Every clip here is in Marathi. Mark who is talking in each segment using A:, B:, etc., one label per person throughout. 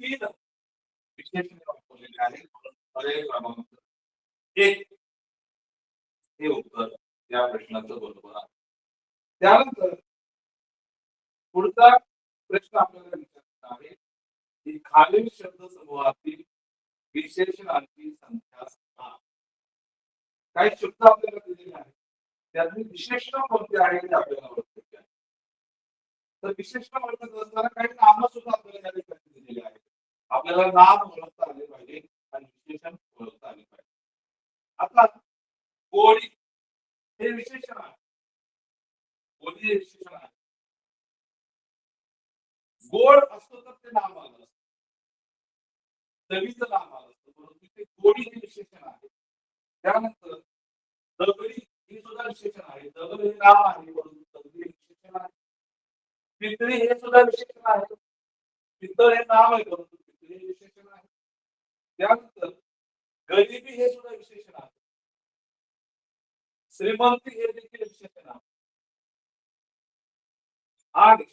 A: तीन विशेषणे वापरलेले आहेत म्हणून क्रमांक एक हे उत्तर या प्रश्नाचं बरोबर आहे. त्यानंतर पुढचा प्रश्न आपल्याला विचारला आहे. की खालील शब्द समूहातील विशेषणांची संख्या सांगा काही शब्द आपल्याला दिलेले आहेत त्यातली विशेषण कोणते आहे ते आपल्याला ओळखायचे आहे तर विशेषण ओळखत असताना काही नाम सुद्धा आपल्याला या ठिकाणी दिलेली आहेत आपल्याला नाम ओळखता आले पाहिजे आणि विशेषण ओळखता आले पाहिजे. आता कोळी हे विशेषण आहे. कोळी हे विशेषण आहे. गोड असतो तर ते नाम आलं असत. चवीचं नाम आलं असतं. परंतु ते गोडी हे विशेषण आहे. त्यानंतर दगडी हे सुद्धा विशेषण आहे. दगड हे नाम आहे परंतु दगडी हे विशेषण आहे. पितळी हे सुद्धा विशेषण आहे. पितळ हे नाम आहे परंतु पितळी हे विशेषण आहे त्यानंतर गरिबी हे सुद्धा विशेषण आहे. श्रीमंती हे देखील विशेषण आहे. आणि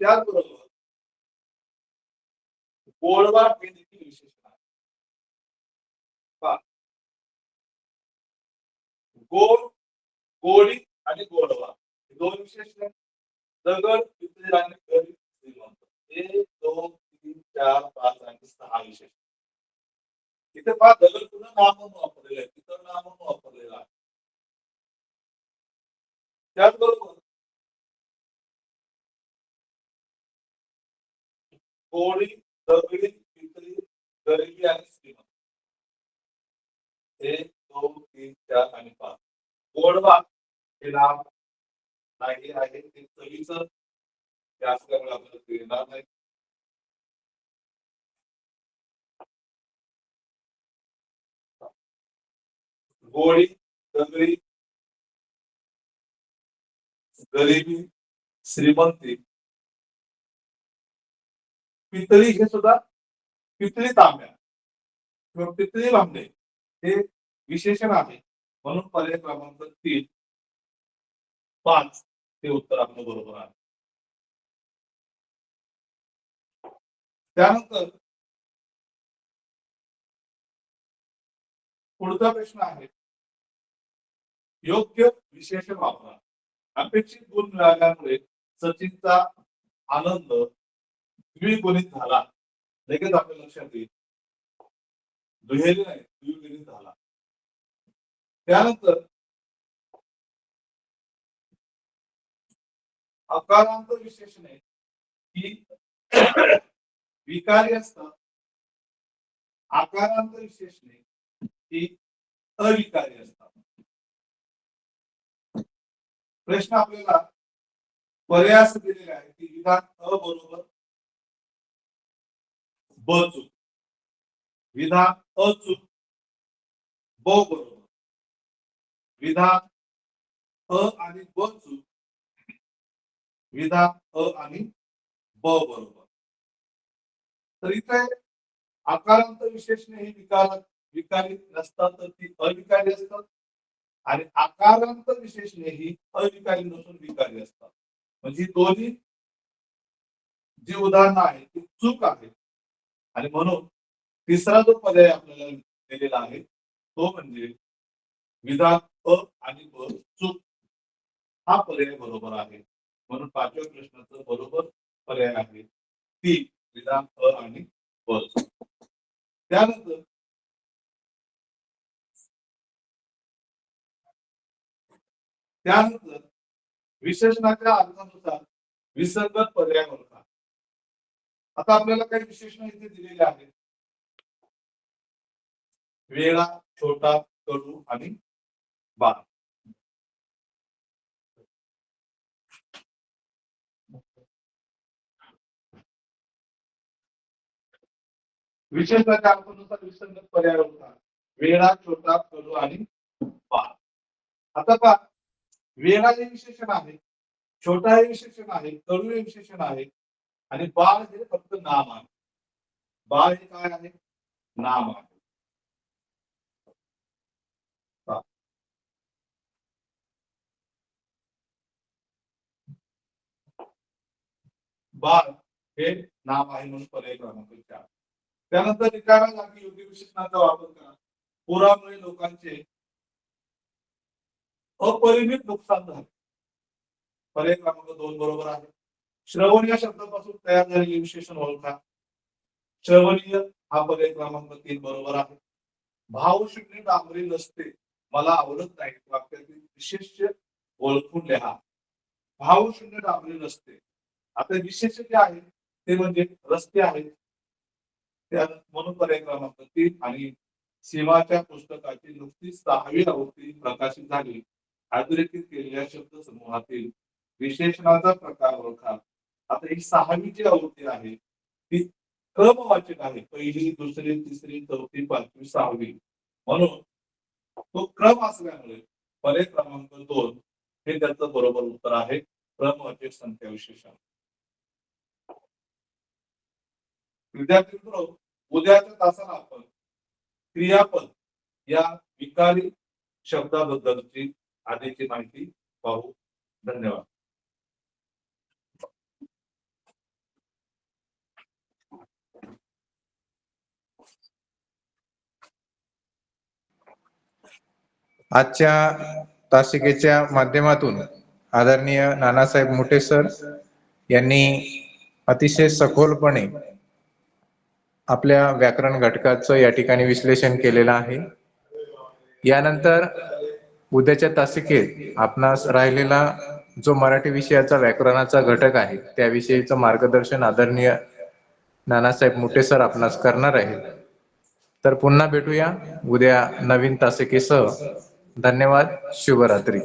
A: त्याचबरोबर गोडवा हे देखील विशेषण आहे. गोड गोडी आणि गोडवा हे दोन विशेषण आहेत. दगड पितळी गरीब एक दोन तीन चार पाच आणि सहा विशेष. तिथे पहा दगड पुन्हा नाम म्हणून वापरलेलं आहे? तिथं नाम म्हणून वापरलेलं आहे. त्याचबरोबर कोळी दगडी पितळी गरिबी आणि श्रीमंत. एक दोन तीन चार आणि पाच. गोडवा हे नाम नाही आहे. ते चवीचं ते असल्यामुळे आपल्याला ते येणार नाही. गोडी दगडी गरिबी श्रीमंती. पितळी हे सुद्धा पितळी तांब्या किंवा पितळी भांडे हे विशेषण आहे. म्हणून पर्याय क्रमांक तीन पाच ते उत्तर आपलं बरोबर आहे. त्यानंतर पुढचा प्रश्न आहे. योग्य विशेषण वापरा. अपेक्षित गुण मिळाल्यामुळे सचिनचा आनंद द्विगुणित झाला. लगेच आपल्या लक्षात येईल. दुहेरी नाही द्विगुणित झाला. त्यानंतर अकारांत विशेषणे की विकारी असतात आकारांत नाही. अ अविकारी असतात. प्रश्न आपल्याला पर्यास दिलेले आहे की विधान अ बरोबर ब चूक. विधान अ चूक ब बरोबर. विधान अ आणि ब चूक विधान अ आणि ब बरोबर. तरी ते आकारांत विशेषणे ही विकार विकारी नसतात तर ती अविकारी असतात. आणि आकारांत विशेषणे ही अविकारी नसून विकारी असतात. म्हणजे दोन्ही जी उदाहरणं आहेत ती चूक आहे आणि म्हणून तिसरा जो पर्याय आपल्याला दिलेला आहे तो म्हणजे विधान अ आणि ब चूक. हा पर्याय बरोबर आहे. म्हणून पाचव्या प्रश्नाचं बरोबर पर्याय आहे. ती विधान अ आणि ब त्यानंतर त्यानंतर विशेषणाच्या अर्थानुसार विसर्गत पर्याय ओळखा आता आपल्याला काही विशेषण इथे दिलेले आहेत. वेळा छोटा कडू आणि बाळ. विशेषणाच्या अर्थानुसार विसंगत पर्याय होता. वेळा छोटा कडू आणि बाळ आता पहा. वेळा हे विशेषण आहे छोटा हे विशेषण आहे कडू हे विशेषण आहे आणि बाळ हे फक्त नाम आहे. बाळ हे काय आहे? नाम आहे. बाळ हे नाम आहे म्हणून पर्याय क्रमांक चार. त्यानंतर रिकाम्या जागी योग्य विशेषणाचा वापर करा. पुरामुळे लोकांचे अपरिमित नुकसान झाले. पर्याय क्रमांक दोन बरोबर आहे. श्रवण या शब्दापासून तयार झालेले विशेषण ओळखा. श्रवणीय हा पर्याय क्रमांक तीन बरोबर आहे. भाव शून्य डांबरी नसते. मला आवडत नाही. वाक्यातील विशेष ओळखून लिहा. भाव शून्य डांबरी नसते. आता विशेष जे आहे ते म्हणजे रस्ते आहेत. त्यात म्हणून क्रमांक आणि सीमाच्या पुस्तकाची नुकतीच सहावी आवृत्ती प्रकाशित झाली. अधोरेखित केलेल्या शब्द समूहातील विशेषणाचा प्रकार ओळखा. आता ही सहावी जी आवृत्ती आहे ती क्रमवाचक आहे. पहिली दुसरी तिसरी चौथी पाचवी सहावी. म्हणून तो क्रम असल्यामुळे पर्याय क्रमांक दोन हे त्याचं बरोबर उत्तर आहे. क्रमवाचक संख्या विशेषण विद्यार्थी मित्र उद्याच्या तासाला आपण क्रियापद या विकारी शब्दाबद्दलची आधीची माहिती पाहू. धन्यवाद.
B: आजच्या तासिकेच्या माध्यमातून आदरणीय नानासाहेब मोठे सर यांनी अतिशय सखोलपणे आपल्या व्याकरण घटकाचं या ठिकाणी विश्लेषण केलेलं आहे. यानंतर उद्याच्या तासिकेत आपणास राहिलेला जो मराठी विषयाचा व्याकरणाचा घटक आहे त्याविषयीचं मार्गदर्शन आदरणीय नानासाहेब मोठे सर आपणास करणार आहेत. तर पुन्हा भेटूया उद्या नवीन तासिकेसह. धन्यवाद शुभरात्री.